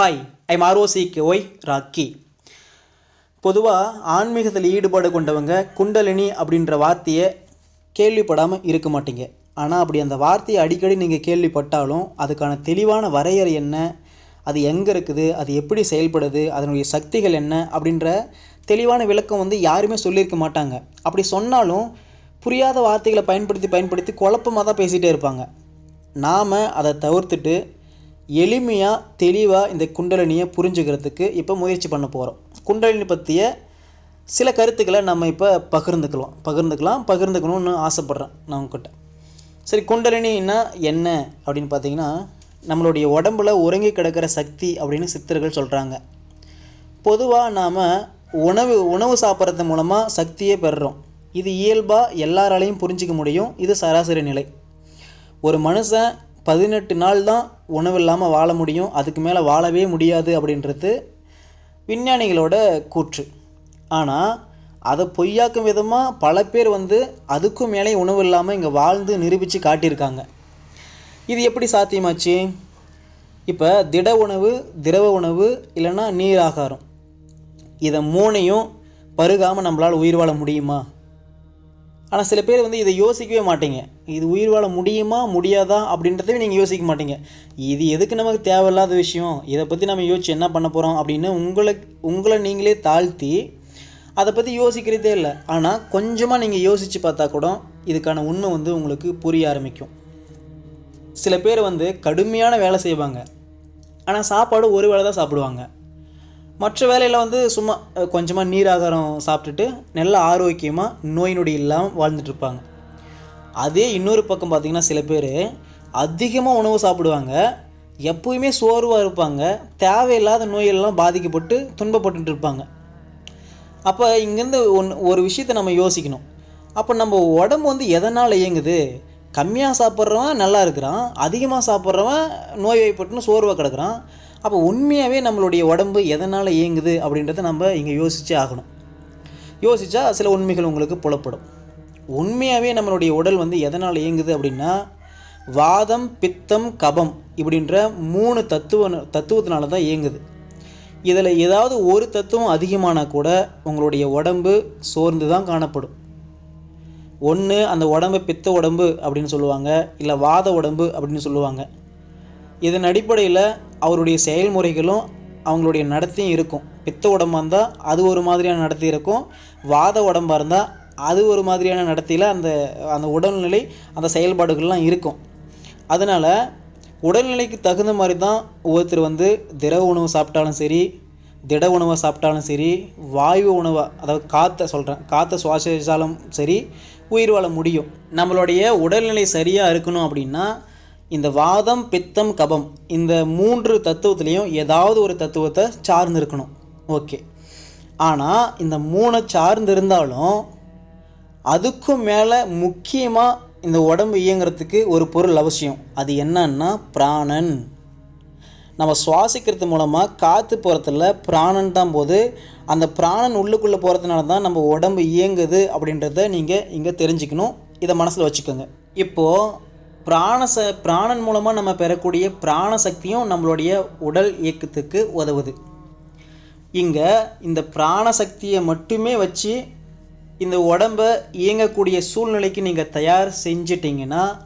Hi I'm R O C Y Rocky பொதுவாக ஆன்மீகத்தில் ஈடுபாடு கொண்டவங்க குண்டலினி அப்படின்ற வார்த்தையை கேள்விப்படாமல் இருக்க மாட்டீங்க. ஆனால் அப்படி அந்த வார்த்தையை அடிக்கடி நீங்கள் கேள்விப்பட்டாலும் அதுக்கான தெளிவான வரையறை என்ன அது எங்கே இருக்குது அது எப்படி செயல்படுது அதனுடைய சக்திகள் என்ன அப்படின்ற தெளிவான விளக்கம் வந்து யாருமே சொல்லியிருக்க மாட்டாங்க. அப்படி சொன்னாலும் புரியாத வார்த்தைகளை பயன்படுத்தி பயன்படுத்தி குழப்பமாக தான் பேசிகிட்டே இருப்பாங்க. நாம் அதை தவிர்த்துட்டு எளிமையாக தெளிவாக இந்த குண்டலினியை புரிஞ்சுக்கிறதுக்கு இப்போ முயற்சி பண்ண போகிறோம் குண்டலினி பற்றிய சில கருத்துக்களை நம்ம இப்போ பகிர்ந்துக்கலாம். பகிர்ந்துக்கலாம் பகிர்ந்துக்கணும்னு ஆசைப்பட்றேன் நான் உங்ககிட்ட. சரி குண்டலினின்னா என்ன அப்படின்னு பார்த்தீங்கன்னா நம்மளுடைய உடம்புல உறங்கி கிடக்கிற சக்தி அப்படின்னு சித்தர்கள் சொல்கிறாங்க பொதுவாக நாம் உணவு உணவு சாப்பிட்றது மூலமாக சக்தியே பெறுறோம். இது இயல்பாக எல்லாராலையும் புரிஞ்சிக்க முடியும். இது சராசரி நிலை. ஒரு மனுஷன் பதினெட்டு நாள் தான் உணவு இல்லாமல் வாழ முடியும். அதுக்கு மேலே வாழவே முடியாது அப்படின்றது விஞ்ஞானிகளோட கூற்று. ஆனால் அதை பொய்யாக்கும் விதமாக பல பேர் வந்து அதுக்கும் மேலே உணவு இல்லாமல் இங்கே வாழ்ந்து நிரூபித்து காட்டியிருக்காங்க. இது எப்படி சாத்தியமாச்சு? இப்போ திட உணவு திரவ உணவு இல்லைன்னா நீர் ஆகாரம். இதை மூணையும் பருகாமல் நம்மளால் உயிர் வாழ முடியுமா? ஆனால் சில பேர் வந்து இதை யோசிக்கவே மாட்டீங்க. இது உயிர் வாழ முடியுமா முடியாதா அப்படின்றத நீங்கள் யோசிக்க மாட்டீங்க. இது எதுக்கு நமக்கு தேவையில்லாத விஷயம்? இதை பற்றி நம்ம யோசிச்சு என்ன பண்ண போகிறோம் அப்படின்னு உங்களை உங்களை நீங்களே தாழ்த்தி அதை பற்றி யோசிக்கிறதே இல்லை. ஆனால் கொஞ்சமாக நீங்கள் யோசித்து பார்த்தா கூட இதுக்கான உண்மை வந்து உங்களுக்கு புரிய ஆரம்பிக்கும். சில பேர் வந்து கடுமையான வேலை செய்வாங்க. ஆனால் சாப்பாடு ஒரு வேளை தான் சாப்பிடுவாங்க. மற்ற வேலையில் வந்து சும்மா கொஞ்சமாக நீர் ஆகாரம் சாப்பிட்டுட்டு நல்ல ஆரோக்கியமாக நோய் நொடி இல்லாமல் வாழ்ந்துட்டுருப்பாங்க. அதே இன்னொரு பக்கம் பார்த்திங்கன்னா சில பேர் அதிகமாக உணவு சாப்பிடுவாங்க. எப்போயுமே சோர்வாக இருப்பாங்க. தேவையில்லாத நோயெல்லாம் பாதிக்கப்பட்டு துன்பப்பட்டு இருப்பாங்க அப்போ இங்கேருந்து ஒன் ஒரு விஷயத்தை நம்ம யோசிக்கணும். அப்போ நம்ம உடம்பு வந்து எதனால் இயங்குது? கம்மியாக சாப்பிட்றவன் நல்லா இருக்கிறான் அதிகமாக சாப்பிட்றவன் நோய் வாய்ப்பட்டுன்னு சோர்வாக கிடக்குறான். அப்போ உண்மையாகவே நம்மளுடைய உடம்பு எதனால் இயங்குது அப்படின்றத நம்ம இங்கே யோசிச்சே ஆகணும். யோசித்தா சில உண்மைகள் உங்களுக்கு புலப்படும். உண்மையாகவே நம்மளுடைய உடல் வந்து எதனால் இயங்குது அப்படின்னா வாதம் பித்தம் கபம் இப்படின்ற மூணு தத்துவ தத்துவத்தினால தான் இயங்குது. இதில் ஏதாவது ஒரு தத்துவம் அதிகமானால் கூட உங்களுடைய உடம்பு சோர்ந்து தான் காணப்படும். ஒன்று அந்த உடம்பு பித்த உடம்பு அப்படின்னு சொல்லுவாங்க இல்லை வாத உடம்பு அப்படின்னு சொல்லுவாங்க. இதன் அடிப்படையில் அவருடைய செயல்முறைகளும் அவங்களுடைய நடத்தையும் இருக்கும். பித்த உடம்பாக இருந்தால் அது ஒரு மாதிரியான நடத்தி இருக்கும். வாத உடம்பாக இருந்தால் அது ஒரு மாதிரியான நடத்தியில் அந்த அந்த உடல்நிலை அந்த செயல்பாடுகள்லாம் இருக்கும். அதனால் உடல்நிலைக்கு தகுந்த மாதிரி தான் ஒவ்வொருத்தர் வந்து திரவ உணவு சாப்பிட்டாலும் சரி திட உணவை சாப்பிட்டாலும் சரி வாயு உணவை அதாவது காற்றை சொல்கிறேன் காற்றை சுவாசித்தாலும் சரி உயிர் வாழ முடியும். நம்மளுடைய உடல்நிலை சரியாக இருக்கணும் அப்படின்னா இந்த வாதம் பித்தம் கபம் இந்த மூன்று தத்துவத்துலேயும் ஏதாவது ஒரு தத்துவத்தை சார்ந்து இருக்கணும் ஓகே. ஆனால் இந்த மூணை சார்ந்து இருந்தாலும் அதுக்கும் மேலே முக்கியமாக இந்த உடம்பு இயங்குறதுக்கு ஒரு பொருள் அவசியம். அது என்னன்னா பிராணன். நம்ம சுவாசிக்கிறது மூலமாக காற்று போகிறதுல பிராணன் தான் போது அந்த பிராணன் உள்ளுக்குள்ளே போகிறதுனால தான் நம்ம உடம்பு இயங்குது அப்படின்றத நீங்கள் இங்கே தெரிஞ்சுக்கணும். இதை மனசில் வச்சுக்கோங்க. இப்போது பிராணச பிராணன் மூலமாக நம்ம பெறக்கூடிய பிராண சக்தியும் நம்மளுடைய உடல் இயக்கத்துக்கு உதவுது. இங்கே இந்த பிராண சக்தியை மட்டுமே வச்சு இந்த உடம்பை இயங்கக்கூடிய சூழ்நிலைக்கு நீங்கள் தயார் செஞ்சிட்டிங்கன்னா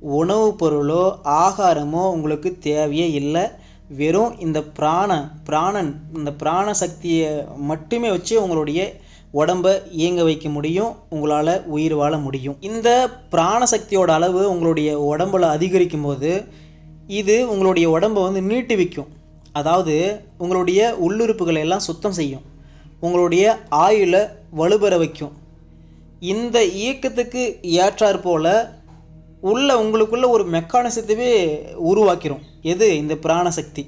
உணவுப் பொருளோ ஆகாரமோ உங்களுக்கு தேவையே இல்லை. வெறும் இந்த பிராண பிராணன் இந்த பிராண சக்தியை மட்டுமே வச்சு உங்களுடைய உடம்பை இயங்க வைக்க முடியும் உங்களால் உயிர் வாழ முடியும். இந்த பிராண சக்தியோட அளவு உங்களுடைய உடம்பில் அதிகரிக்கும் போது இது உங்களுடைய உடம்பை வந்து நீட்டுவிக்கும். அதாவது உங்களுடைய உள்ளுறுப்புகளை எல்லாம் சுத்தம் செய்யும். உங்களுடைய ஆயுளை வலுப்பெற வைக்கும். இந்த இயக்கத்துக்கு ஏற்றாற் போல உள்ள உங்களுக்குள்ள ஒரு மெக்கானிசத்தையே உருவாக்கிரும். எது? இந்த பிராணசக்தி.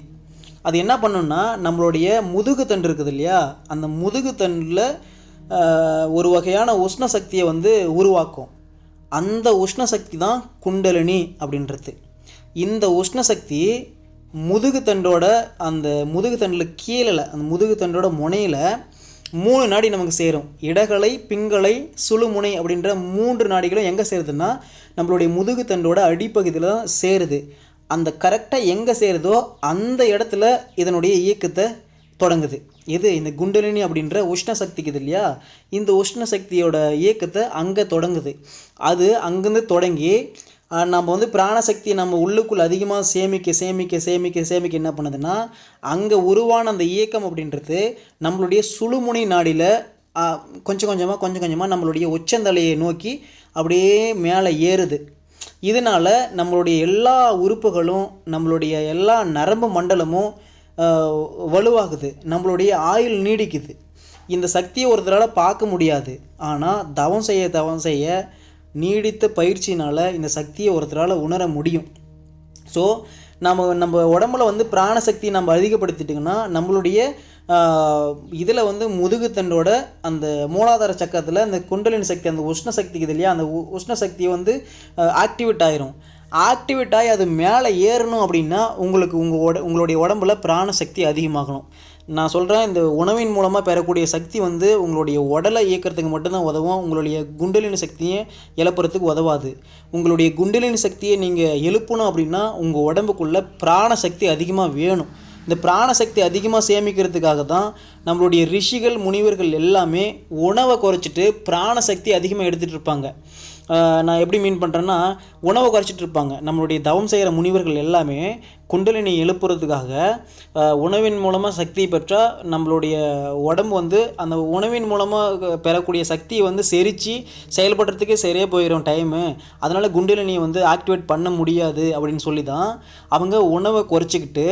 அது என்ன பண்ணுன்னா நம்மளுடைய முதுகு தண்டு இருக்குது இல்லையா? அந்த முதுகு தண்டில் ஒரு வகையான உஷ்ண சக்தியை வந்து உருவாக்கும். அந்த உஷ்ண சக்தி தான் குண்டலினி அப்படின்றது. இந்த உஷ்ண சக்தி முதுகு தண்டோட அந்த முதுகு தண்டில் கீழே அந்த முதுகு தண்டோட முனையில் மூணு நாடி நமக்கு சேரும். இடகலை பிங்களை சுழுமுனை அப்படின்ற மூன்று நாடிகளும் எங்கே சேருதுன்னா நம்மளுடைய முதுகு தண்டோட அடிப்பகுதியில் தான் சேருது. அந்த கரெக்டாக எங்கே சேருதோ அந்த இடத்துல இதனுடைய இயக்கத்தை தொடங்குது. எது? இந்த குண்டலினி அப்படின்ற உஷ்ண சக்திக்கு இது இல்லையா இந்த உஷ்ண சக்தியோட இயக்கத்தை அங்கே தொடங்குது. அது அங்கேருந்து தொடங்கி நம்ம வந்து பிராணசக்தி நம்ம உள்ளுக்குள் அதிகமாக சேமிக்க சேமிக்க சேமிக்க சேமிக்க என்ன பண்ணுதுன்னா அங்கே உருவான அந்த இயக்கம் அப்படின்றது நம்மளுடைய சுழுமுனை நாடியில் கொஞ்சம் கொஞ்சமாக கொஞ்சம் கொஞ்சமாக நம்மளுடைய உச்சந்தலையை நோக்கி அப்படியே மேலே ஏறுது. இதனால் நம்மளுடைய எல்லா உறுப்புகளும் நம்மளுடைய எல்லா நரம்பு மண்டலமும் வலுவாகுது. நம்மளுடைய ஆயுள் நீடிக்குது. இந்த சக்தியை ஒருத்தரால் பார்க்க முடியாது. ஆனால் தவம் செய்ய தவம் செய்ய நீடித்த பயிற்சினால் இந்த சக்தியை ஒருத்தரால் உணர முடியும். ஸோ நம்ம நம்ம உடம்புல வந்து பிராணசக்தி நம்ம அதிகப்படுத்திட்டிங்கன்னா நம்மளுடைய இதில் வந்து முதுகுத்தண்டோட அந்த மூலாதார சக்கரத்தில் அந்த குண்டலின் சக்தி அந்த உஷ்ண சக்திக்கு இது இல்லையா? அந்த உ- உஷ்ண சக்தி வந்து ஆக்டிவேட் ஆயிரும். ஆக்டிவேட் ஆகி அது மேலே ஏறணும் அப்படின்னா உங்களுக்கு உங்கள் உட உங்களுடைய உடம்புல பிராணசக்தி அதிகமாகணும். நான் சொல்கிறேன் இந்த உணவின் மூலமாக பெறக்கூடிய சக்தி வந்து உங்களுடைய உடலை இயக்கிறதுக்கு மட்டும்தான் உதவும். உங்களுடைய குண்டலின் சக்தியை எழுப்புறதுக்கு உதவாது. உங்களுடைய குண்டலின் சக்தியை நீங்கள் எழுப்பணும் அப்படின்னா உங்கள் உடம்புக்குள்ள பிராணசக்தி அதிகமாக வேணும். இந்த பிராணசக்தி அதிகமாக சேமிக்கிறதுக்காக தான் நம்மளுடைய ரிஷிகள் முனிவர்கள் எல்லாமே உணவை குறைச்சிட்டு பிராணசக்தி அதிகமாக எடுத்துகிட்டு இருப்பாங்க. நான் எப்படி மீன் பண்ணுறேன்னா உணவை குறைச்சிட்டு இருப்பாங்க. நம்மளுடைய தவம் செய்கிற முனிவர்கள் எல்லாமே குண்டலினி எழுப்புறதுக்காக உணவின் மூலமாக சக்தி பெற்றால் நம்மளுடைய உடம்பு வந்து அந்த உணவின் மூலமாக பெறக்கூடிய சக்தியை வந்து செரித்து செயல்படுறதுக்கே சரியாக போயிடும் டைமு அதனால் குண்டலினியை வந்து ஆக்டிவேட் பண்ண முடியாது அப்படின்னு சொல்லி தான் அவங்க உணவை குறைச்சிக்கிட்டு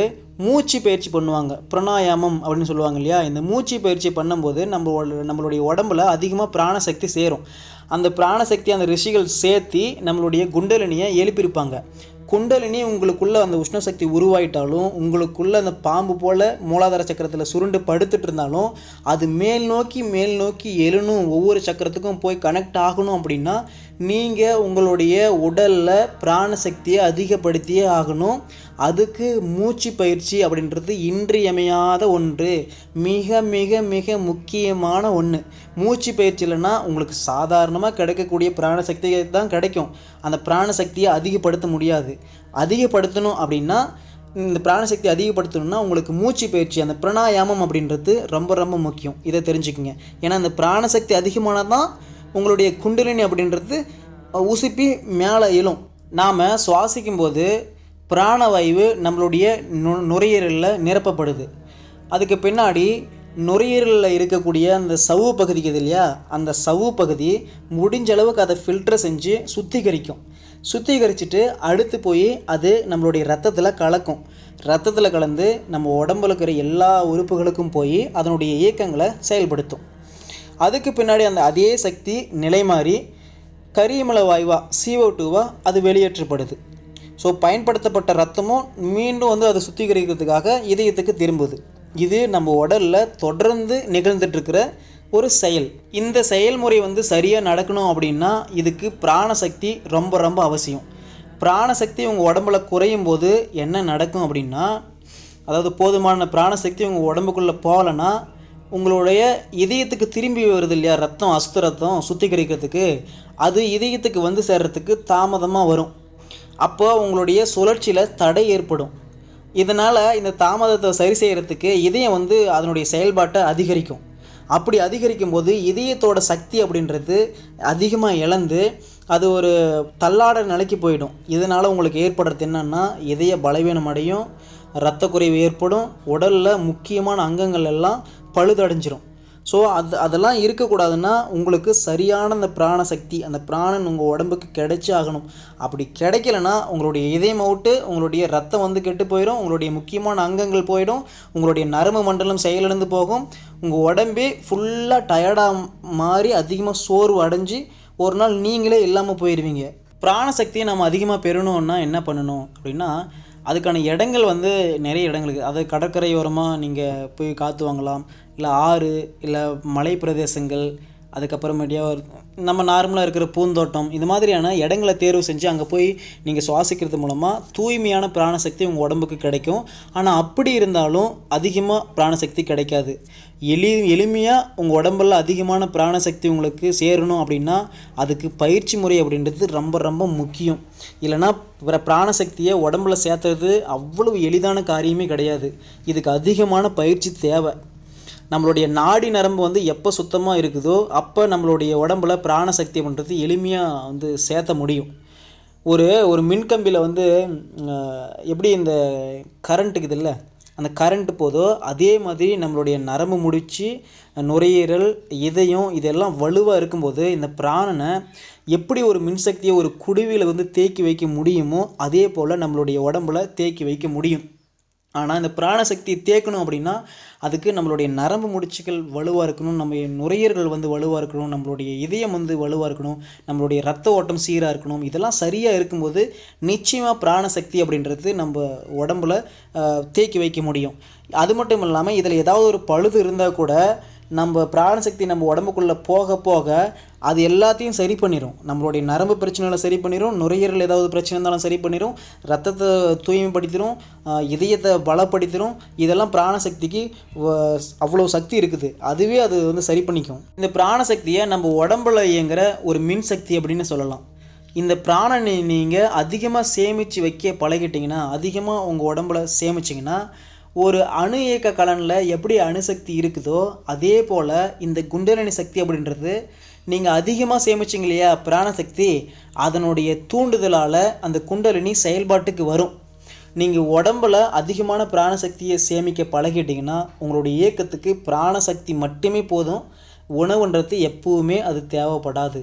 மூச்சு பயிற்சி பண்ணுவாங்க. பிரணாயாமம் அப்படின்னு சொல்லுவாங்க இல்லையா? இந்த மூச்சு பயிற்சி பண்ணும்போது நம்ம நம்மளுடைய உடம்புல அதிகமாக பிராணசக்தி சேரும். அந்த பிராணசக்தி அந்த ரிஷிகள் சேர்த்தி நம்மளுடைய குண்டலினியை எழுப்பியிருப்பாங்க. குண்டலினி உங்களுக்குள்ள அந்த உஷ்ணசக்தி உருவாயிட்டாலும் உங்களுக்குள்ள அந்த பாம்பு போல மூலாதார சக்கரத்தில் சுருண்டு படுத்துட்டு இருந்தாலும் அது மேல் நோக்கி மேல் நோக்கி எழுணும் ஒவ்வொரு சக்கரத்துக்கும் போய் கனெக்ட் ஆகணும் அப்படின்னா நீங்கள் உங்களுடைய உடலில் பிராணசக்தியை அதிகப்படுத்தியே ஆகணும். அதுக்கு மூச்சு பயிற்சி அப்படின்றது இன்றியமையாத ஒன்று. மிக மிக மிக முக்கியமான ஒன்று மூச்சு பயிற்சி இல்லைன்னா உங்களுக்கு சாதாரணமாக கிடைக்கக்கூடிய பிராணசக்தி தான் கிடைக்கும். அந்த பிராணசக்தியை அதிகப்படுத்த முடியாது. அதிகப்படுத்தணும் அப்படின்னா இந்த பிராணசக்தி அதிகப்படுத்தணும்னா உங்களுக்கு மூச்சு பயிற்சி அந்த பிராணாயாமம் அப்படின்றது ரொம்ப ரொம்ப முக்கியம். இதை தெரிஞ்சுக்கங்க. ஏன்னா அந்த பிராணசக்தி அதிகமானால் தான் உங்களுடைய குண்டலினி அப்படின்றது உசுப்பி மேலே எழும். நாம் சுவாசிக்கும் போது பிராணவாயு நம்மளுடைய நு நுரையீரலில் நிரப்பப்படுது. அதுக்கு பின்னாடி நுரையீரலில் இருக்கக்கூடிய அந்த சவ்வு பகுதி இல்லையா? அந்த சவ்வு பகுதி முடிஞ்ச அளவுக்கு அதை ஃபில்டர் செஞ்சு சுத்திகரிக்கும். சுத்திகரிச்சுட்டு அடுத்து போய் அது நம்மளுடைய ரத்தத்தில் கலக்கும். ரத்தத்தில் கலந்து நம்ம உடம்புல இருக்கிற எல்லா உறுப்புகளுக்கும் போய் அதனுடைய இயக்கங்களை செயல்படுத்தும். அதுக்கு பின்னாடி அந்த அதே சக்தி நிலை மாறி கரியமல வாயுவா CO2 டூவாக அது வெளியேற்றப்படுது. ஸோ பயன்படுத்தப்பட்ட ரத்தமும் மீண்டும் வந்து அதை சுத்திகரிக்கிறதுக்காக இதயத்துக்கு திரும்புது. இது நம்ம உடலில் தொடர்ந்து நிகழ்ந்துட்டுருக்கிற ஒரு செயல். இந்த செயல்முறை வந்து சரியாக நடக்கணும் அப்படின்னா இதுக்கு பிராணசக்தி ரொம்ப ரொம்ப அவசியம். பிராணசக்தி உங்கள் உடம்புல குறையும் போது என்ன நடக்கும் அப்படின்னா அதாவது போதுமான பிராணசக்தி உங்கள் உடம்புக்குள்ளே போகலைன்னா உங்களுடைய இதயத்துக்கு திரும்பி வருது இல்லையா ரத்தம் அசுத்த ரத்தம் சுத்திகரிக்கிறதுக்கு அது இதயத்துக்கு வந்து சேர்றதுக்கு தாமதமாக வரும். அப்போ உங்களுடைய சுழற்சியில் தடை ஏற்படும். இதனால் இந்த தாமதத்தை சரி செய்கிறதுக்கு இதயம் வந்து அதனுடைய செயல்பாட்டை அதிகரிக்கும். அப்படி அதிகரிக்கும் போது இதயத்தோட சக்தி அப்படின்றது அதிகமாக இழந்து அது ஒரு தள்ளாட நிலைக்கு போயிடும். இதனால் உங்களுக்கு ஏற்படுறது என்னென்னா இதய பலவீனம் அடையும் இரத்த குறைவு ஏற்படும் உடலில் முக்கியமான அங்கங்கள் எல்லாம் பழுதடைஞ்சிரும். ஸோ அது அதெல்லாம் இருக்கக்கூடாதுன்னா உங்களுக்கு சரியான அந்த பிராணசக்தி அந்த பிராணன் உங்கள் உடம்புக்கு கிடைச்சி ஆகணும். அப்படி கிடைக்கலனா உங்களுடைய இதயம் அவுட்டு உங்களுடைய ரத்தம் வந்து கெட்டு போயிடும் உங்களுடைய முக்கியமான அங்கங்கள் போயிடும் உங்களுடைய நரம்பு மண்டலம் செயலிழந்து போகும் உங்கள் உடம்பே ஃபுல்லாக டயர்டாக மாறி அதிகமாக சோர்வு அடைஞ்சு ஒரு நாள் நீங்களே இல்லாமல் போயிடுவீங்க பிராணசக்தியை நம்ம அதிகமாக பெறணும்னா என்ன பண்ணணும் அப்படின்னா அதுக்கான இடங்கள் வந்து நிறைய இடங்கள் இருக்குது அதாவது கடற்கரையோரமாக நீங்கள் போய் காற்று வாங்கலாம் இல்லை ஆறு இல்லை மலை பிரதேசங்கள் அதுக்கப்புறமேட்டியா ஒரு நம்ம நார்மலாக இருக்கிற பூந்தோட்டம் இது மாதிரியான இடங்களை தேர்வு செஞ்சு அங்கே போய் நீங்கள் சுவாசிக்கிறது மூலமாக தூய்மையான பிராணசக்தி உங்கள் உடம்புக்கு கிடைக்கும். ஆனால் அப்படி இருந்தாலும் அதிகமாக பிராணசக்தி கிடைக்காது. எளி எளிமையாக உங்கள் உடம்புல அதிகமான பிராணசக்தி உங்களுக்கு சேரணும் அப்படின்னா அதுக்கு பயிற்சி முறை அப்படின்றது ரொம்ப ரொம்ப முக்கியம். இல்லைன்னா பிற பிராணசக்தியை உடம்புல சேர்த்துறது அவ்வளவு எளிதான காரியமே கிடையாது. இதுக்கு அதிகமான பயிற்சி தேவை. நம்மளுடைய நாடி நரம்பு வந்து எப்போ சுத்தமாக இருக்குதோ அப்போ நம்மளுடைய உடம்புல பிராணசக்தி பண்ணுறது எளிமையாக வந்து சேர்த்த முடியும். ஒரு ஒரு மின்கம்பியில் வந்து எப்படி இந்த கரண்ட் இருக்குதுல்ல அந்த கரண்ட் போதோ அதே மாதிரி நம்மளுடைய நரம்பு முடிச்சு நுரையீரல் இதயம் இதெல்லாம் வலுவாக இருக்கும்போது இந்த பிராணனை எப்படி ஒரு மின்சக்தியை ஒரு குடுவியில் வந்து தேக்கி வைக்க முடியுமோ அதே போல் நம்மளுடைய உடம்புல தேக்கி வைக்க முடியும். ஆனால் இந்த பிராணசக்தியை தேக்கணும் அப்படின்னா அதுக்கு நம்மளுடைய நரம்பு முடிச்சுகள் வலுவாக இருக்கணும் நம்ம நுரையீரல் வந்து வலுவாக இருக்கணும் நம்மளுடைய இதயம் வந்து வலுவாக இருக்கணும் நம்மளுடைய ரத்த ஓட்டம் சீராக இருக்கணும் இதெல்லாம் சரியாக இருக்கும்போது நிச்சயமாக பிராணசக்தி அப்படின்றது நம்ம உடம்புல தேக்கி வைக்க முடியும். அது மட்டும் இல்லாமல் இதில் ஏதாவது ஒரு பழுது இருந்தால் கூட நம்ம பிராணசக்தி நம்ம உடம்புக்குள்ளே போக போக அது எல்லாத்தையும் சரி பண்ணிடும் நம்மளுடைய நரம்பு பிரச்சனைகளை சரி பண்ணிடும் நுரையீரல் ஏதாவது பிரச்சனை இருந்தாலும் சரி பண்ணிடும் ரத்தத்தை தூய்மைப்படுத்திடும் இதயத்தை பலப்படுத்திடும் இதெல்லாம் பிராணசக்திக்கு வ- அவ்வளோ சக்தி இருக்குது. அதுவே அது வந்து சரி பண்ணிக்கும். இந்த பிராணசக்தியை நம்ம உடம்புல இயங்குற ஒரு மின் சக்தி அப்படின்னு சொல்லலாம். இந்த பிராணனை நீங்கள் அதிகமாக சேமித்து வைக்க பழகிட்டிங்கன்னா அதிகமாக உங்கள் உடம்புல சேமிச்சிங்கன்னா ஒரு அணு இயக்க கலனில் எப்படி அணுசக்தி இருக்குதோ அதே போல் இந்த குண்டலினி சக்தி அப்படின்றது நீங்கள் அதிகமாக சேமிச்சிங்க இல்லையா பிராணசக்தி அதனுடைய தூண்டுதலால் அந்த குண்டலினி செயல்பாட்டுக்கு வரும். நீங்கள் உடம்புல அதிகமான பிராணசக்தியை சேமிக்க பழகிட்டிங்கன்னா உங்களுடைய இயக்கத்துக்கு பிராணசக்தி மட்டுமே போதும். உணவுன்றது எப்பவுமே அது தேவைப்படாது.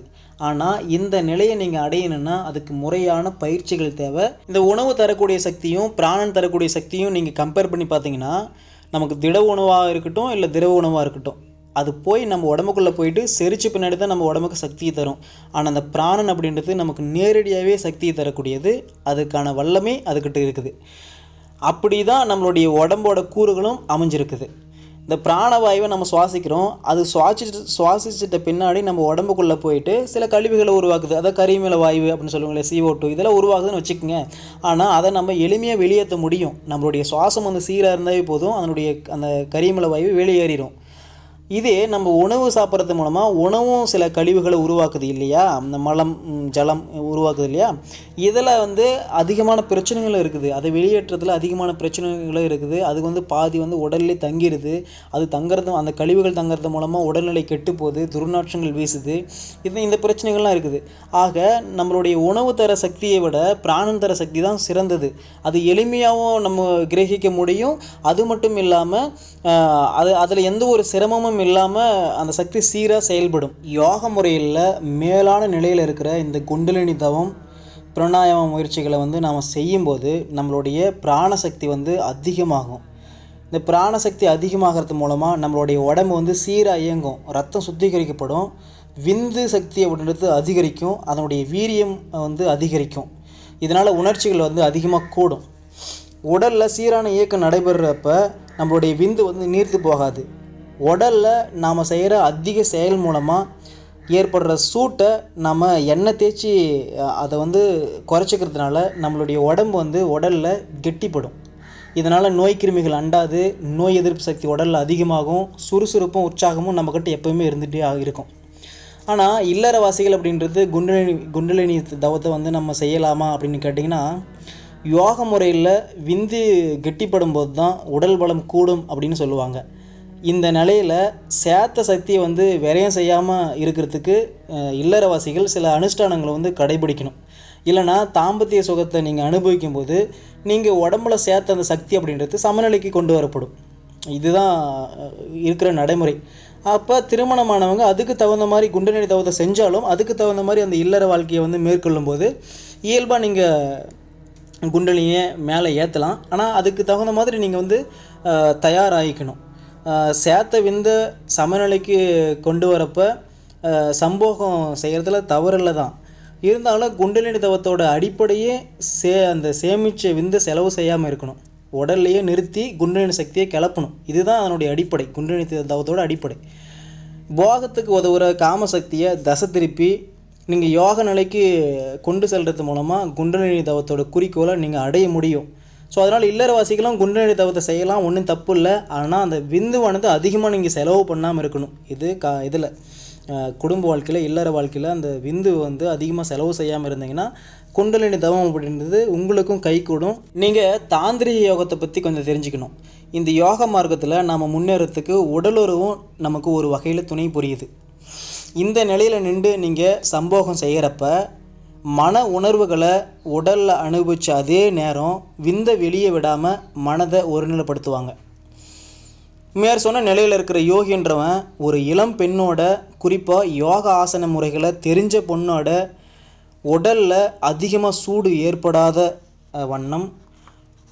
ஆனால் இந்த நிலையை நீங்கள் அடையணும்னா அதுக்கு முறையான பயிற்சிகள் தேவை. இந்த உணவு தரக்கூடிய சக்தியும் பிராணன் தரக்கூடிய சக்தியும் நீங்கள் கம்பேர் பண்ணி பார்த்தீங்கன்னா நமக்கு திட உணவாக இருக்கட்டும் இல்லை திரவ உணவாக இருக்கட்டும். அது போய் நம்ம உடம்புக்குள்ளே போயிட்டு செரிச்சு பின்னாடி தான் நம்ம உடம்புக்கு சக்தியை தரும். ஆனால் அந்த பிராணன் அப்படின்றது நமக்கு நேரடியாகவே சக்தியை தரக்கூடியது. அதுக்கான வல்லமே அதுக்கிட்ட இருக்குது. அப்படி தான் நம்மளுடைய உடம்போட கூறுகளும் அமைஞ்சிருக்குது. இந்த பிராணவாயுவை நம்ம சுவாசிக்கிறோம். அது சுவாசிச்சு சுவாசிச்சிட்ட பின்னாடி நம்ம உடம்புக்குள்ளே போயிட்டு சில கழிவுகளை உருவாக்குது. அதாவது கரிமல வாயு அப்படின்னு சொல்லுவாங்களே சிஓ டூ இதெல்லாம் உருவாகுதுன்னு வச்சுக்கோங்க. ஆனால் அதை நம்ம எளிமையாக வெளியேற்ற முடியும். நம்மளுடைய சுவாசம் வந்து சீராக இருந்தாவே போதும். அதனுடைய அந்த கரிமல வாயு வெளியேறிடும் இதே நம்ம உணவு சாப்பிட்றது மூலமாக உணவும் சில கழிவுகளை உருவாக்குது இல்லையா? இந்த மலம் ஜலம் உருவாக்குது இல்லையா? இதில் வந்து அதிகமான பிரச்சனைகள் இருக்குது. அதை வெளியேற்றத்தில் அதிகமான பிரச்சனைகளும் இருக்குது. அது வந்து பாதி வந்து உடல்லே தங்கிடுது அது தங்குறது அந்த கழிவுகள் தங்குறது மூலமாக உடல்நிலை கெட்டு போகுது துர்நாற்றங்கள் வீசுது. இது இந்த பிரச்சனைகள்லாம் இருக்குது. ஆக நம்மளுடைய உணவு தர சக்தியை விட பிராணன் தர சக்தி தான் சிறந்தது. அது எளிமையாகவும் நம்ம கிரகிக்க முடியும். அது மட்டும் இல்லாமல் அது அதில் எந்த ஒரு சிரமமும் இல்லாமல் அந்த சக்தி சீராக செயல்படும். யோக முறையில் மேலான நிலையில் இருக்கிற இந்த குண்டலினி தவம் பிரணாயாம முயற்சிகளை வந்து நாம் செய்யும்போது நம்மளுடைய பிராணசக்தி வந்து அதிகமாகும். இந்த பிராணசக்தி அதிகமாகிறது மூலமாக நம்மளுடைய உடம்பு வந்து சீராக இயங்கும். ரத்தம் சுத்திகரிக்கப்படும். விந்து சக்தி அப்படின்றது அதிகரிக்கும். அதனுடைய வீரியம் வந்து அதிகரிக்கும். இதனால் உணர்ச்சிகள் வந்து அதிகமாக கூடும். உடலில் சீரான இயக்கம் நடைபெறப்ப நம்மளுடைய விந்து வந்து நீர்த்து போகாது. உடலில் நாம் செய்கிற அதிக செயல் மூலமாக ஏற்படுற சூட்டை நம்ம எண்ணெய் தேய்ச்சி அதை வந்து குறைச்சிக்கிறதுனால நம்மளுடைய உடம்பு வந்து உடலில் கெட்டிப்படும். இதனால் நோய் கிருமிகள் அண்டாது நோய் எதிர்ப்பு சக்தி உடலில் அதிகமாகும் சுறுசுறுப்பும் உற்சாகமும் நம்மக்கிட்ட எப்போயுமே இருந்துகிட்டே இருக்கும். ஆனால் இல்லறவாசிகள் அப்படின்றது குண்டலினி குண்டலினி தவத்தை வந்து நம்ம செய்யலாமா அப்படின்னு கேட்டிங்கன்னா யோக முறையில் விந்து கெட்டிப்படும் போது தான் உடல் பலம் கூடும் அப்படின்னு சொல்லுவாங்க. இந்த நிலையில் சேத்த சக்தியை வந்து விரயம் செய்யாமல் இருக்கிறதுக்கு இல்லறவாசிகள் சில அனுஷ்டானங்களை வந்து கடைபிடிக்கணும். இல்லைன்னா தாம்பத்திய சுகத்தை நீங்கள் அனுபவிக்கும் போது நீங்கள் உடம்புல சேர்த்த அந்த சக்தி அப்படின்றது சமநிலைக்கு கொண்டு வரப்படும். இதுதான் இருக்கிற நடைமுறை. அப்போ திருமணமானவங்க அதுக்கு தகுந்த மாதிரி குண்டநிலை தவத்தை செஞ்சாலும் அதுக்கு தகுந்த மாதிரி அந்த இல்லற வாழ்க்கையை வந்து மேற்கொள்ளும் போது இயல்பாக நீங்கள் குண்டலியை மேலே ஏற்றலாம் ஆனால் அதுக்கு தகுந்த மாதிரி நீங்கள் வந்து தயாராகிக்கணும். சேத்த விந்த சமநிலைக்கு கொண்டு வரப்போ சம்போகம் செய்கிறதுல தவறில்லை தான் இருந்தாலும் குண்டலினி தவத்தோட அடிப்படையே சே அந்த சேமித்த விந்த செலவு செய்யாமல் இருக்கணும். உடல்லையே நிறுத்தி குண்டலினி சக்தியை கிளப்பணும். இதுதான் அதனுடைய அடிப்படை குண்டலினி தவத்தோட அடிப்படை. போகத்துக்கு உதவுற காமசக்தியை தசை திருப்பி நீங்கள் யோக நிலைக்கு கொண்டு செல்கிறது மூலமாக குண்டலினி தவத்தோட குறிக்கோளை நீங்கள் அடைய முடியும். ஸோ அதனால் இல்லறவாசிகளும் குண்டலினி தவத்தை செய்யலாம் ஒன்றும் தப்பு இல்லை ஆனால் அந்த விந்துவானது அதிகமாக நீங்கள் செலவு பண்ணாமல் இருக்கணும். இது கா இதில் குடும்ப வாழ்க்கையில் இல்லற வாழ்க்கையில் அந்த விந்து வந்து அதிகமாக செலவு செய்யாமல் இருந்தீங்கன்னா குண்டலினி தவம் அப்படின்றது உங்களுக்கும் கை கூடும் நீங்கள் தாந்திரிக யோகத்தை பற்றி கொஞ்சம் தெரிஞ்சுக்கணும். இந்த யோக மார்க்கத்தில் நம்ம முன்னேறத்துக்கு உடலுறவும் நமக்கு ஒரு வகையில் துணை புரியுது. இந்த நிலையில் நின்று நீங்கள் சம்போகம் செய்கிறப்ப மன உணர்வுகளை உடலில் அனுபவித்த அதே நேரம் விந்தை வெளியே விடாமல் மனதை ஒருநிலைப்படுத்துவாங்க. மேற் சொன்ன நிலையில் இருக்கிற யோகின்றவன் ஒரு இளம் பெண்ணோட குறிப்பாக யோக ஆசன முறைகளை தெரிஞ்ச பொண்ணோட உடலில் அதிகமாக சூடு ஏற்படாத வண்ணம்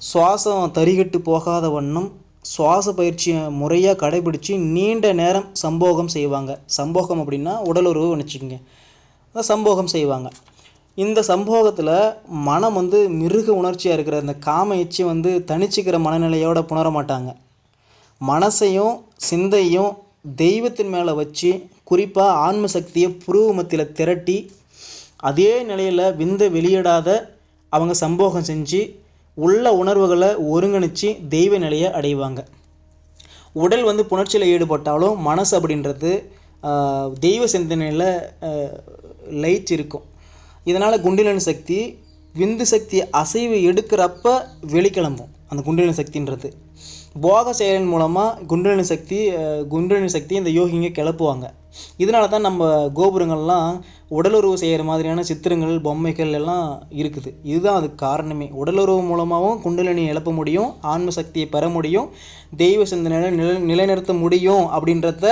சுவாசம் தரிகட்டு போகாத வண்ணம் சுவாச பயிற்சியை முறையாக கடைபிடித்து நீண்ட நேரம் சம்போகம் செய்வாங்க. சம்போகம் அப்படின்னா உடலுறவு நினச்சிக்கோங்க சம்போகம் செய்வாங்க. இந்த சம்போகத்தில் மனம் வந்து மிருக உணர்ச்சியாக இருக்கிற இந்த காம இச்சை வந்து தனிச்சுக்கிற மனநிலையோட புணர மாட்டாங்க. மனசையும் சிந்தையும் தெய்வத்தின் மேலே வச்சு குறிப்பாக ஆன்ம சக்தியை புருவமத்தில் திரட்டி அதே நிலையில் விந்த வெளியிடாத அவங்க சம்போகம் செஞ்சு உள்ள உணர்வுகளை ஒருங்கிணைச்சு தெய்வ நிலையை அடைவாங்க. உடல் வந்து புணர்ச்சியில் ஈடுபட்டாலும் மனசு அப்படின்றது தெய்வ சிந்தனையில் லைச்சு இருக்கும் இதனால் குண்டிலன் சக்தி விந்து சக்தி அசைவு எடுக்கிறப்ப வெளிக்கிளம்பும் அந்த குண்டிலன் சக்தின்றது. போக செயலின் மூலமாக குண்டலினி சக்தி அஹ், குண்டலினி சக்தி இந்த யோகிங்க கிளப்புவாங்க. இதனால தான் நம்ம கோபுரங்கள்லாம் உடலுறவு செய்கிற மாதிரியான சித்திரங்கள் பொம்மைகள் எல்லாம் இருக்குது. இதுதான் அதுக்கு காரணமே. உடலுறவு மூலமாகவும் குண்டலினி எழுப்ப முடியும் ஆன்ம சக்தியை பெற முடியும் தெய்வ சிந்தனையில் நிலை நிலைநிறுத்த முடியும் அப்படின்றத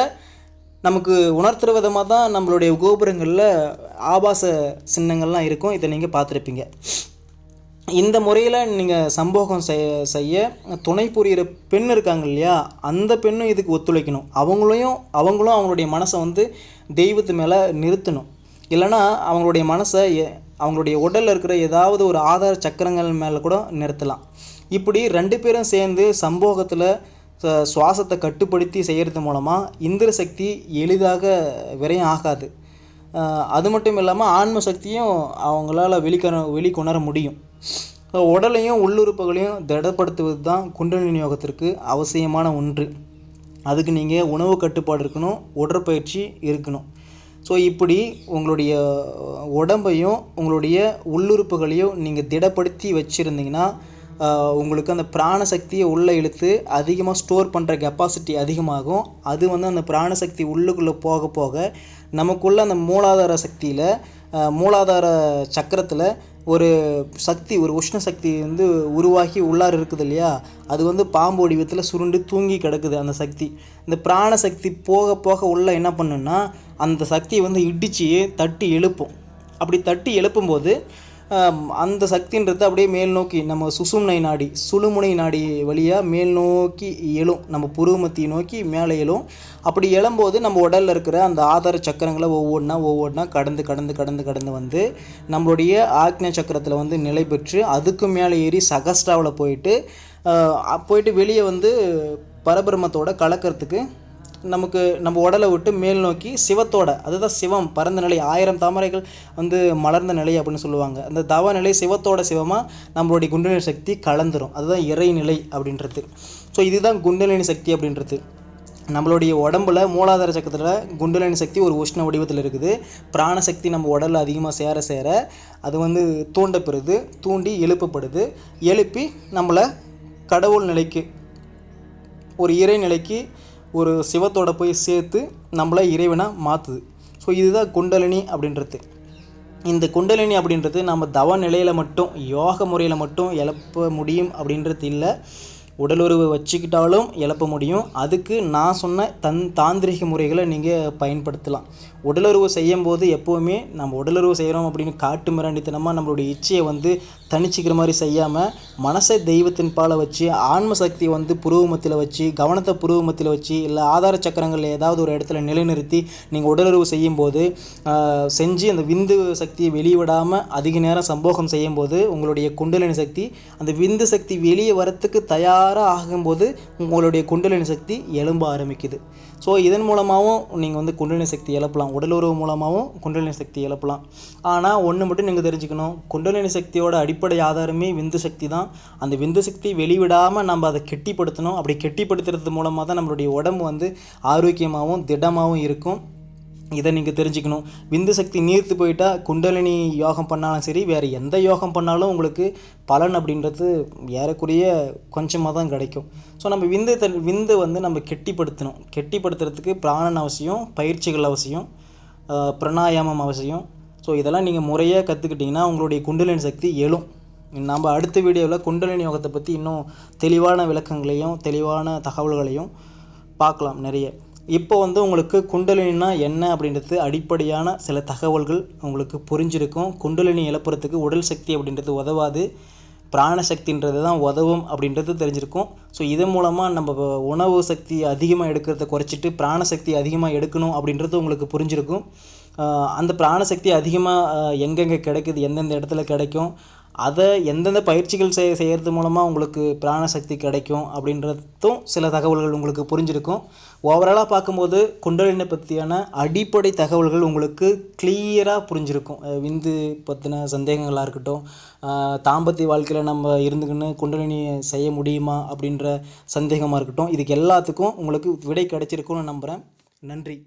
நமக்கு உணர்த்துற விதமாக தான் நம்மளுடைய கோபுரங்களில் ஆபாச சின்னங்கள்லாம் இருக்கும். இதை நீங்கள் பார்த்துருப்பீங்க. இந்த முறையில் நீங்கள் சம்போகம் செய்ய செய்ய துணை புரிகிற பெண் இருக்காங்க இல்லையா? அந்த பெண்ணும் இதுக்கு ஒத்துழைக்கணும். அவங்களையும் அவங்களும் அவங்களுடைய மனசை வந்து தெய்வத்து மேலே நிறுத்தணும். இல்லைன்னா அவங்களுடைய மனசை எ- அவங்களுடைய உடலில் இருக்கிற ஏதாவது ஒரு ஆதார சக்கரங்கள் மேலே கூட நிறுத்தலாம். இப்படி ரெண்டு பேரும் சேர்ந்து சம்போகத்தில் சுவாசத்தை கட்டுப்படுத்தி செய்கிறது மூலமாக இந்திர சக்தி எளிதாக விரையும் ஆகாது. அது மட்டும் இல்லாமல் ஆன்ம சக்தியும் அவங்களால வெளிக்கண வெளிக்கொணர முடியும். உடலையும் உள்ளுறுப்புகளையும் திடப்படுத்துவது தான் குண்டலினி யோகத்திற்கு அவசியமான ஒன்று. அதுக்கு நீங்கள் உணவு கட்டுப்பாடு இருக்கணும் உடற்பயிற்சி இருக்கணும். ஸோ இப்படி உங்களுடைய உடம்பையும் உங்களுடைய உள்ளுறுப்புகளையும் நீங்கள் திடப்படுத்தி வச்சுருந்தீங்கன்னா உங்களுக்கு அந்த பிராணசக்தியை உள்ளே இழுத்து அதிகமாக ஸ்டோர் பண்ணுற கெப்பாசிட்டி அதிகமாகும். அது வந்து அந்த பிராணசக்தி உள்ளுக்குள்ளே போக போக நமக்குள்ள அந்த மூலாதார சக்தியில் மூலாதார சக்கரத்தில் ஒரு சக்தி ஒரு உஷ்ண சக்தி வந்து உருவாகி உள்ளார் இருக்குது இல்லையா? அது வந்து பாம்பு வடிவத்தில் சுருண்டு தூங்கி கிடக்குது அந்த சக்தி. இந்த பிராண சக்தி போக போக உள்ளே என்ன பண்ணுன்னா அந்த சக்தியை வந்து இடித்து தட்டி எழுப்பும். அப்படி தட்டி எழுப்பும்போது அந்த சக்தின்றது அப்படியே மேல் நோக்கி நம்ம சுசும்னை நாடி சுழுமுனை நாடி வழியாக மேல் நோக்கி எழும். நம்ம புருவமத்தி நோக்கி மேலே எழும். அப்படி எழும்போது நம்ம உடலில் இருக்கிற அந்த ஆதார சக்கரங்களை ஒவ்வொன்றா ஒவ்வொன்றா கடந்து கடந்து கடந்து கடந்து வந்து நம்மளுடைய ஆக்ன சக்கரத்தில் வந்து நிலை பெற்று அதுக்கு மேலே ஏறி சகஸ்டாவில் போயிட்டு போயிட்டு வெளியே வந்து பரபிரமத்தோட கலக்கிறதுக்கு நமக்கு நம்ம உடலை விட்டு மேல் நோக்கி சிவத்தோட அதுதான் சிவம் பரந்த நிலை ஆயிரம் தாமரைகள் வந்து மலர்ந்த நிலை அப்படின்னு சொல்லுவாங்க. அந்த தவ நிலை சிவத்தோட சிவமாக நம்மளுடைய குண்டலினி சக்தி கலந்துரும். அதுதான் இறைநிலை அப்படின்றது. ஸோ இதுதான் குண்டலினி சக்தி அப்படின்றது. நம்மளுடைய உடம்புல மூலாதார சக்கரத்தில் குண்டலினி சக்தி ஒரு உஷ்ண வடிவத்தில் இருக்குது. பிராணசக்தி நம்ம உடலில் அதிகமாக சேர சேர அது வந்து தூண்டப்பெறுது தூண்டி எழுப்பப்படுது. எழுப்பி நம்மளை கடவுள் நிலைக்கு ஒரு இறைநிலைக்கு ஒரு சிவத்தோட போய் சேர்த்து நம்மளை இறைவனாக மாற்றுது ஸோ இதுதான் குண்டலினி அப்படின்றது. இந்த குண்டலினி அப்படின்றது நம்ம தவ நிலையில் மட்டும் யோக முறையில் மட்டும் எழுப்ப முடியும் அப்படின்றது இல்லை. உடலுறவு வச்சுக்கிட்டாலும் எழுப்ப முடியும். அதுக்கு நான் சொன்ன தன் தாந்திரிக முறைகளை நீங்கள் பயன்படுத்தலாம். உடலுறவு செய்யும்போது எப்போவுமே நம்ம உடலுறவு செய்கிறோம் அப்படின்னு காட்டு மிராண்டித்தனமாக நம்மளுடைய இச்சையை வந்து தனிச்சிக்கிற மாதிரி செய்யாமல் மனசை தெய்வத்தின் பால வச்சு ஆன்ம சக்தியை வந்து புருவமத்தில் வச்சு கவனத்தை புருவமத்தில் வச்சு இல்லை ஆதார சக்கரங்களில் ஏதாவது ஒரு இடத்துல நிலைநிறுத்தி நீங்கள் உடலுறவு செய்யும்போது செஞ்சு அந்த விந்து சக்தியை வெளிவிடாமல் அதிக நேரம் சம்போகம் செய்யும்போது உங்களுடைய குண்டலினி சக்தி அந்த விந்து சக்தி வெளியே வரத்துக்கு தயாராக ஆகும்போது உங்களுடைய குண்டலினி சக்தி எழும்ப ஆரம்பிக்குது. ஸோ இதன் மூலமாகவும் நீங்கள் வந்து குண்டலினி சக்தி இழப்பலாம். உடல் உறவு மூலமாகவும் குண்டலினி சக்தி இழப்பலாம். ஆனால் ஒன்று மட்டும் நீங்கள் தெரிஞ்சுக்கணும். குண்டலினி சக்தியோட அடிப்படை ஆதாரமே விந்து சக்தி தான். அந்த விந்து சக்தி வெளிவிடாமல் நம்ம அதை கெட்டிப்படுத்தணும். அப்படி கெட்டிப்படுத்துறது மூலமாக தான் நம்மளுடைய உடம்பு வந்து ஆரோக்கியமாகவும் திடமாகவும் இருக்கும். இதை நீங்கள் தெரிஞ்சுக்கணும். விந்து சக்தி நீர்த்து போயிட்டால் குண்டலினி யோகம் பண்ணாலும் சரி வேறு எந்த யோகம் பண்ணாலும் உங்களுக்கு பலன் அப்படின்றது ஏறக்குறைய கொஞ்சமாக தான் கிடைக்கும். ஸோ நம்ம விந்து தன் விந்து வந்து நம்ம கெட்டிப்படுத்தணும். கெட்டிப்படுத்துறதுக்கு பிராணன் அவசியம் பயிற்சிகள் அவசியம் பிரணாயாமம் அவசியம். ஸோ இதெல்லாம் நீங்கள் முறையாக கற்றுக்கிட்டிங்கன்னா உங்களுடைய குண்டலினி சக்தி எழும். நம்ம அடுத்த வீடியோவில் குண்டலினி யோகத்தை பற்றி இன்னும் தெளிவான விளக்கங்களையும் தெளிவான தகவல்களையும் பார்க்கலாம் நிறைய. இப்போ வந்து உங்களுக்கு குண்டலினா என்ன அப்படின்றது அடிப்படையான சில தகவல்கள் உங்களுக்கு புரிஞ்சிருக்கும். குண்டலினி இழப்புறதுக்கு உடல் சக்தி அப்படின்றது உதவாது. பிராணசக்தின்றது தான் உதவும் அப்படின்றது தெரிஞ்சிருக்கும். ஸோ இதன் மூலமாக நம்ம உணவு சக்தி அதிகமாக எடுக்கிறத குறைச்சிட்டு பிராணசக்தி அதிகமாக எடுக்கணும் அப்படின்றது உங்களுக்கு புரிஞ்சிருக்கும். அந்த பிராணசக்தி அதிகமாக எங்கெங்கே கிடைக்குது எந்தெந்த இடத்துல கிடைக்கும் அதை எந்தெந்த பயிற்சிகள் செய் செய்கிறது மூலமாக உங்களுக்கு பிராணசக்தி கிடைக்கும் அப்படின்றதும் சில தகவல்கள் உங்களுக்கு புரிஞ்சிருக்கும். ஓவராலாக பார்க்கும்போது குண்டலினை பற்றியான அடிப்படை தகவல்கள் உங்களுக்கு கிளியராக புரிஞ்சிருக்கும். விந்து பற்றின சந்தேகங்களாக இருக்கட்டும் தாம்பத்திய வாழ்க்கையில் நம்ம இருந்துக்கின்னு குண்டலினி செய்ய முடியுமா அப்படின்ற சந்தேகமாக இருக்கட்டும். இதுக்கு எல்லாத்துக்கும் உங்களுக்கு விடை கிடைச்சிருக்கும்னு நம்புகிறேன் நன்றி.